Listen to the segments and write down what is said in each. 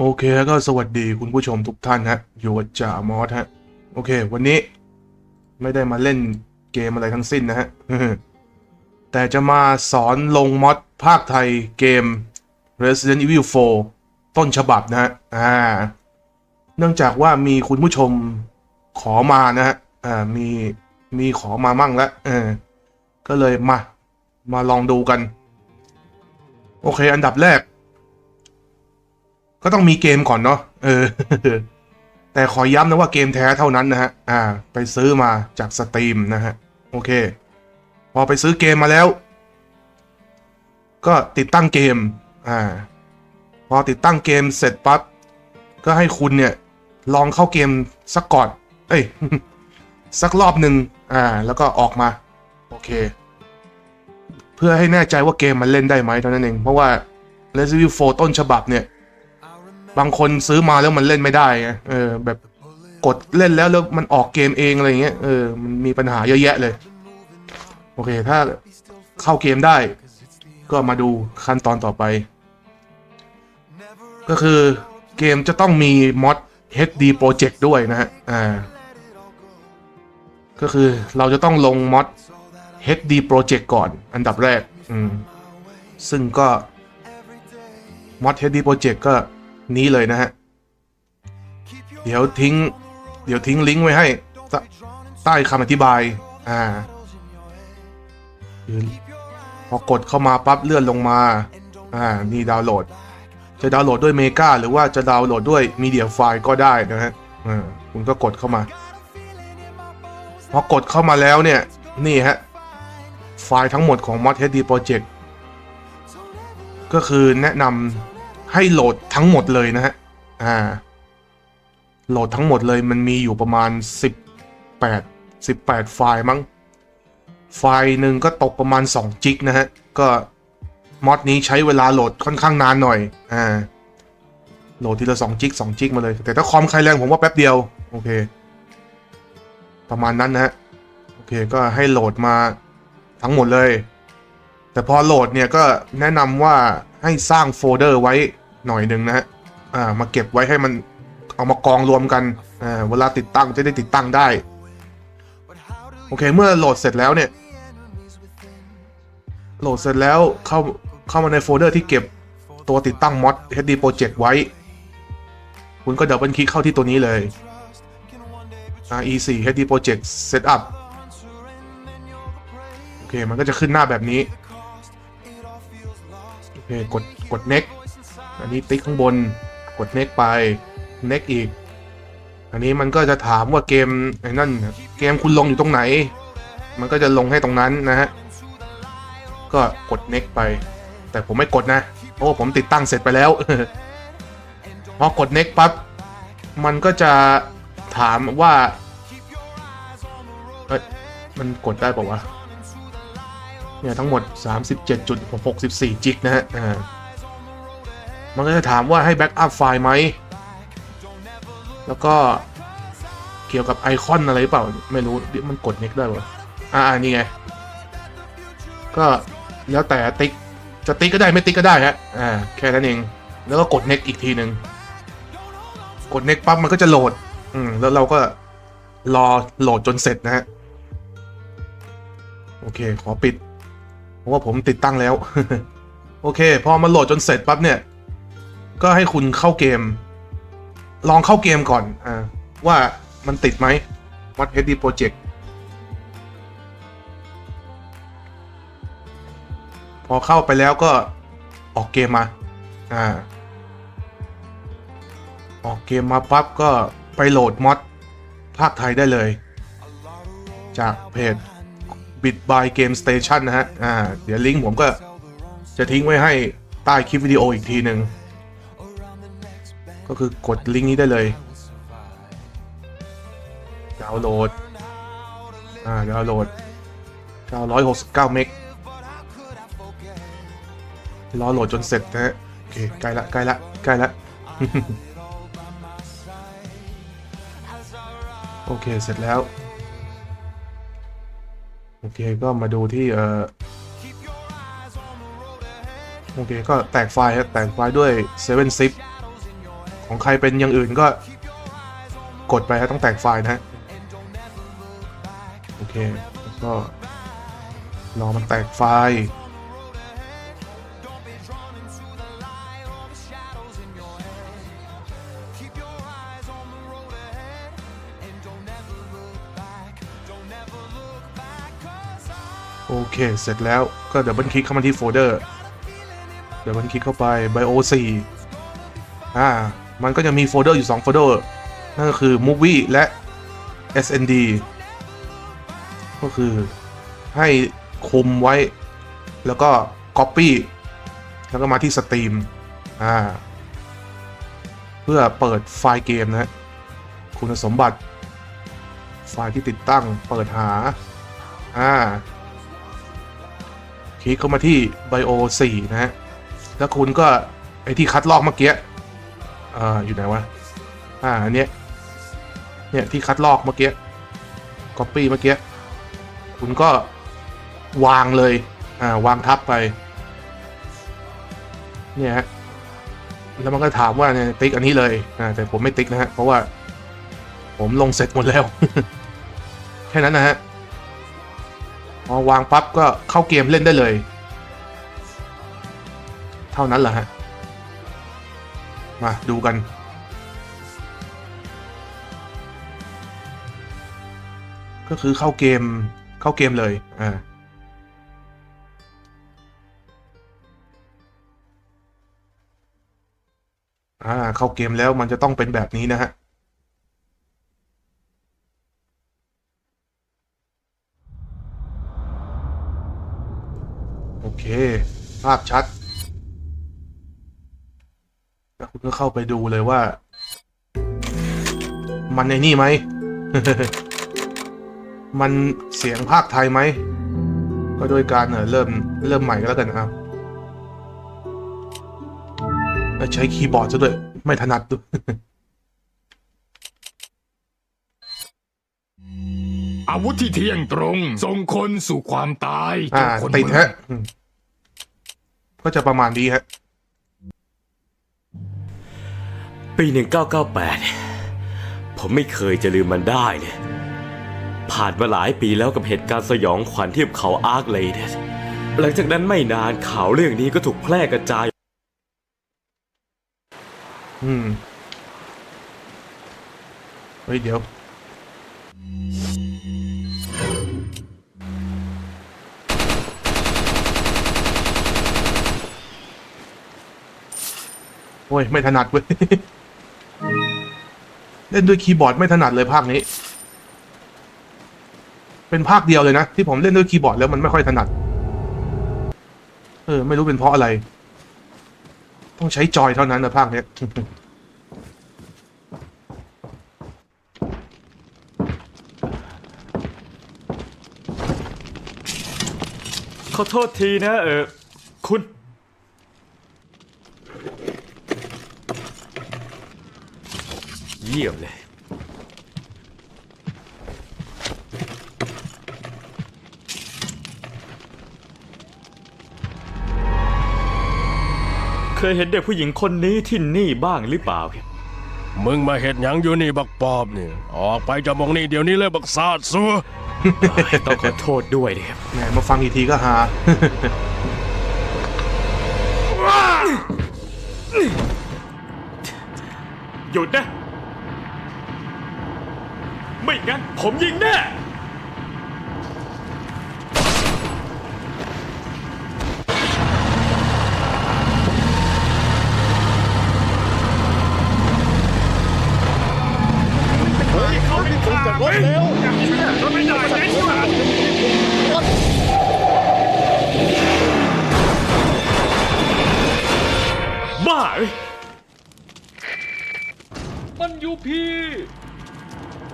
โอเคก็สวัสดีคุณผู้ชมทุกท่านฮะอยู่กับจ่ามอสฮะโอเค วันนี้ไม่ได้มาเล่นเกมอะไรทั้งสิ้นนะฮะแต่จะมาสอนลงมอดภาคไทยเกม Resident Evil 4 ต้นฉบับนะฮะอ่าเนื่องจากว่ามีคุณผู้ชมขอมานะฮะอ่ามีมีขอมามั่งแล้วเออก็เลยมา มาลองดูกัน โอเค อันดับแรก ก็ต้องมีเกมก่อนเนาะเออ แต่ขอย้ำนะว่าเกมแท้เท่านั้นนะฮะ อ่า ไปซื้อมาจากสตรีมนะฮะ โอเค พอไปซื้อเกมมาแล้ว ก็ติดตั้งเกม อ่า พอติดตั้งเกมเสร็จปั๊บ ก็ให้คุณเนี่ย ลองเข้าเกมสักก่อน เอ้ย สักรอบหนึ่งอ่า แล้วก็ออกมา โอเค เพื่อให้แน่ใจว่าเกมมันเล่นได้ไหมเท่านั้นเอง เพราะว่า Resident Evil 4ต้นฉบับเนี่ย บางคนซื้อมาแล้วมันเล่นไม่ได้ไงเออ แบบกดเล่นแล้วแล้วมันออกเกมเองอะไรเงี้ยเออมันมีปัญหาเยอะแยะเลย โอเค ถ้าเข้าเกมได้ ก็มาดูขั้นตอนต่อไป ก็คือเกมจะต้องมีมอด HD Project ด้วยนะฮะอ่าก็คือเราจะต้องลงมอด HD Project ก่อนอันดับแรก อืม ซึ่งก็มอด HD Project ก็ นี้เลยนะฮะ เดี๋ยวทิ้ง เดี๋ยวทิ้งลิงก์ไว้ให้ ใต้คำอธิบาย อ่าพอกดเข้ามาปั๊บเลื่อนลงมา อ่า นี่ดาวน์โหลด จะดาวน์โหลดด้วยเมกาหรือว่าจะดาวน์โหลดด้วยมีเดียไฟล์ก็ได้นะฮะอ่าคุณก็กดเข้ามา พอกดเข้ามาแล้วเนี่ย นี่ฮะ ไฟล์ทั้งหมดของ Mod HD Project ก็คือแนะนำ ให้โหลดทั้งหมดเลยนะฮะ อ่า โหลดทั้งหมดเลยมันมีอยู่ประมาณ 18 18 ไฟล์มั้ง ไฟล์หนึ่งก็ตกประมาณ 2 จิกนะฮะ ก็มอดนี้ใช้เวลาโหลดค่อนข้างนานหน่อย อ่า โหลดทีละ2จิก2จิกมาเลย แต่ถ้าคอมใครแรงผมว่าแป๊บเดียว โอเค ประมาณนั้นนะฮะ โอเค ก็ให้โหลดมาทั้งหมดเลย แต่พอโหลดเนี่ยก็แนะนำว่าให้สร้างโฟลเดอร์ไว้ หน่อยหนึ่งนะฮะอ่ามาเก็บไว้ให้มันเอามากองรวมกันอ่าเวลาติดตั้งจะได้ติดตั้งได้ โอเคเมื่อโหลดเสร็จแล้วเนี่ย โหลดเสร็จแล้วเข้าเข้ามาในโฟลเดอร์ที่เก็บตัวติดตั้งมอด HD Project ไว้ คุณก็ดับเบิลคลิกเข้าที่ตัวนี้เลย RE4 HD Project Setup โอเค มันก็จะขึ้นหน้าแบบนี้ โอเค กด กด next อันนี้ติ๊กข้างบนกด next ไป next อีก อันนี้มันก็จะถามว่าเกมไอ้นั่นเกมคุณลงอยู่ตรงไหน มันก็จะลงให้ตรงนั้นนะฮะ ก็กด next ไป แต่ผมไม่กดนะ เพราะผมติดตั้งเสร็จไปแล้วพอกด next ปั๊บมันก็จะถามว่าเอ้ยมันกดได้ป่าวะเนี่ยทั้งหมด 37.64 จิกนะฮะอ่า มันก็จะถามว่าให้แบ็กอัพไฟล์ไหม แล้วก็เกี่ยวกับไอคอนอะไรเปล่า ไม่รู้เดี๋ยวมันกด next ได้ป่ะอ่าอ่านี่ไง ก็แล้วแต่ติ๊กจะติ๊กก็ได้ไม่ติ๊กก็ได้ฮะ อ่า แค่นั้นเอง แล้วก็กด next อีกทีหนึ่ง กด next ปั๊บมันก็จะโหลด อืม แล้วเราก็รอโหลดจนเสร็จนะฮะ โอเค ขอปิด เพราะว่าผมติดตั้งแล้ว โอเค พอมาโหลดจนเสร็จปั๊บเนี่ย ก็ให้คุณเข้าเกม ลองเข้าเกมก่อนอ่าว่ามันติดไหม Mod HD Project พอเข้าไปแล้วก็ออกเกมมา อ่า ออกเกมมาปั๊บก็ไปโหลดมอดภาคไทยได้เลย จากเพจ Bit by Game Station นะฮะ อ่า เดี๋ยวลิงก์ผมก็จะทิ้งไว้ให้ใต้คลิปวิดีโออีกทีหนึ่ง ก็คือกดลิงก์นี้ได้เลยดาวน์โหลด อ่าดาวน์โหลด 969 เมกรอโหลดจนเสร็จนะฮะโอเคใกล้ละใกล้ละใกล้ละโอเค เสร็จแล้ว โอเค ก็มาดูที่ เอ่อ โอเค ก็แตกไฟล์ครับแตกไฟล์ด้วย7 zip ของใครเป็นอย่างอื่นก็กดไปฮะต้องแตกไฟล์นะฮะ โอเค แล้วก็ รอมันแตกไฟล์โอเค เสร็จแล้วก็เดับเบิลคลิกเข้ามาที่โฟลเดอร์ เดับเบิลคลิกเข้าไป bio 4อ่า มันก็จะมีโฟลเดอร์อยู่ 2 โฟลเดอร์ นั่นก็คือ movie และ snd ก็คือให้คุมไว้ แล้วก็ copy แล้วก็มาที่ Steam อ่า เพื่อเปิดไฟล์เกมนะฮะคุณสมบัติ ไฟล์ที่ติดตั้งเปิดหา อ่า คลิกเข้ามาที่ bio 4 นะฮะแล้วคุณก็ ไอที่คัดลอกเมื่อกี้ อ่าอยู่ไหนวะ อ่าอันเนี้ย เนี่ยที่คัดลอกเมื่อกี้ copy เมื่อกี้ คุณก็วางเลย อ่าวางทับไป เนี่ยฮะ แล้วมันก็ถามว่าเนี่ยติ๊กอันนี้เลย อ่าแต่ผมไม่ติ๊กนะฮะ เพราะว่า ผมลงเสร็จหมดแล้ว แค่นั้นนะฮะพอวางปั๊บก็เข้าเกมเล่นได้เลย เท่านั้นแหละฮะ มาดูกัน ก็คือเข้าเกมเข้าเกมเลย อ่าอ่า เข้าเกมแล้วมันจะต้องเป็นแบบนี้นะฮะ โอเค ภาพชัด แล้วคุณ ก็เข้าไปดูเลยว่า มันในนี่ไหม มันเสียงภาคไทยไหม ก็โดยการเออเริ่มเริ่มใหม่ก็แล้วกันนะครับแล้วใช้คีย์บอร์ดซะด้วย ไม่ถนัดด้วย อาวุธที่เที่ยงตรงส่งคนสู่ความตายอ่าเจ้คนติดเมืองฮะอืมก็จะประมาณนี้ฮะ ปี 1998 ผมไม่เคยจะลืมมันได้เลย ผ่านมาหลายปีแล้วกับเหตุการณ์สยองขวัญที่เขาอาร์คเลยเนี่ยหลังจากนั้นไม่นานข่าวเรื่องนี้ก็ถูกแพร่กระจาย อืม เฮ้ย เดี๋ยว โอ้ย ไม่ถนัดเว้ย เล่นด้วยคีย์บอร์ดไม่ถนัดเลยภาคนี้ เป็นภาคเดียวเลยนะ ที่ผมเล่นด้วยคีย์บอร์ดแล้วมันไม่ค่อยถนัด เออ ไม่รู้เป็นเพราะอะไร ต้องใช้จอยเท่านั้นนะภาคเนี้ยขอโทษทีนะ เออ คุณ เยี่ยมเลย เคยเห็นเด็กผู้หญิงคนนี้ที่นี่บ้างหรือเปล่าครับมึงมาเห็ดหยังอยู่นี่บักปอบเนี่ยออกไปจากหมองนี่เดี๋ยวนี้เลยบักซาดซัวต้องขอโทษด้วยนะครับ แหมมาฟังอีกทีก็ฮา หยุดนะ ไม่งั้นผมยิงแน่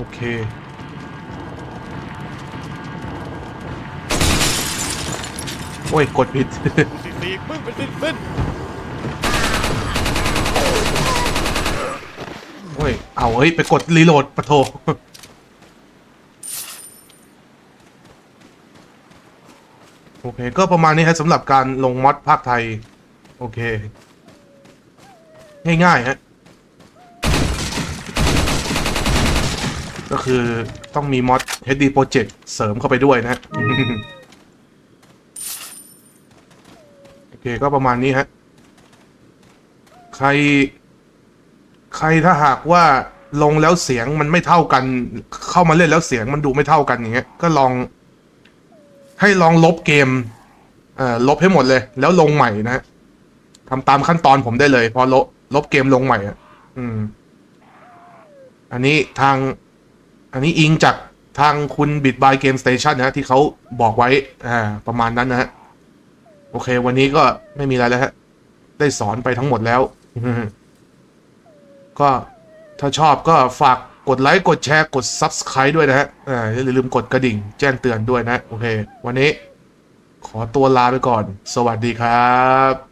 โอเค โอ้ย กดผิดสีกมึงเป็นสิ้นสิ้นโอ้ย เอาเฮ้ย ไปกดรีโหลดปะโท โอเค ก็ประมาณนี้ฮะสำหรับการลงมอดภาคไทย โอเค ง่ายๆฮะ ก็คือต้องมีมอด HD Project เสริมเข้าไปด้วยนะโอเคก็ประมาณนี้ฮะ ใคร ใครถ้าหากว่าลงแล้วเสียงมันไม่เท่ากัน เข้ามาเล่นแล้วเสียงมันดูไม่เท่ากันอย่างเงี้ย ก็ลอง ให้ลองลบเกมเอ่อลบให้หมดเลย แล้วลงใหม่นะทำตามขั้นตอนผมได้เลย พอลบลบเกมลงใหม่อะอืม อันนี้ทาง อันนี้อิงจากทางคุณบิดบายเกมสเตชันนะฮะที่เขาบอกไว้อ่าประมาณนั้นนะฮะโอเค วันนี้ก็ไม่มีอะไรแล้วฮะ ได้สอนไปทั้งหมดแล้ว ก็ถ้าชอบก็ฝากกดไลค์กดแชร์กด Subscribe ด้วยนะฮะอ่าอย่าลืมกดกระดิ่ง แจ้งเตือนด้วยนะ โอเค วันนี้ขอตัวลาไปก่อน สวัสดีครับ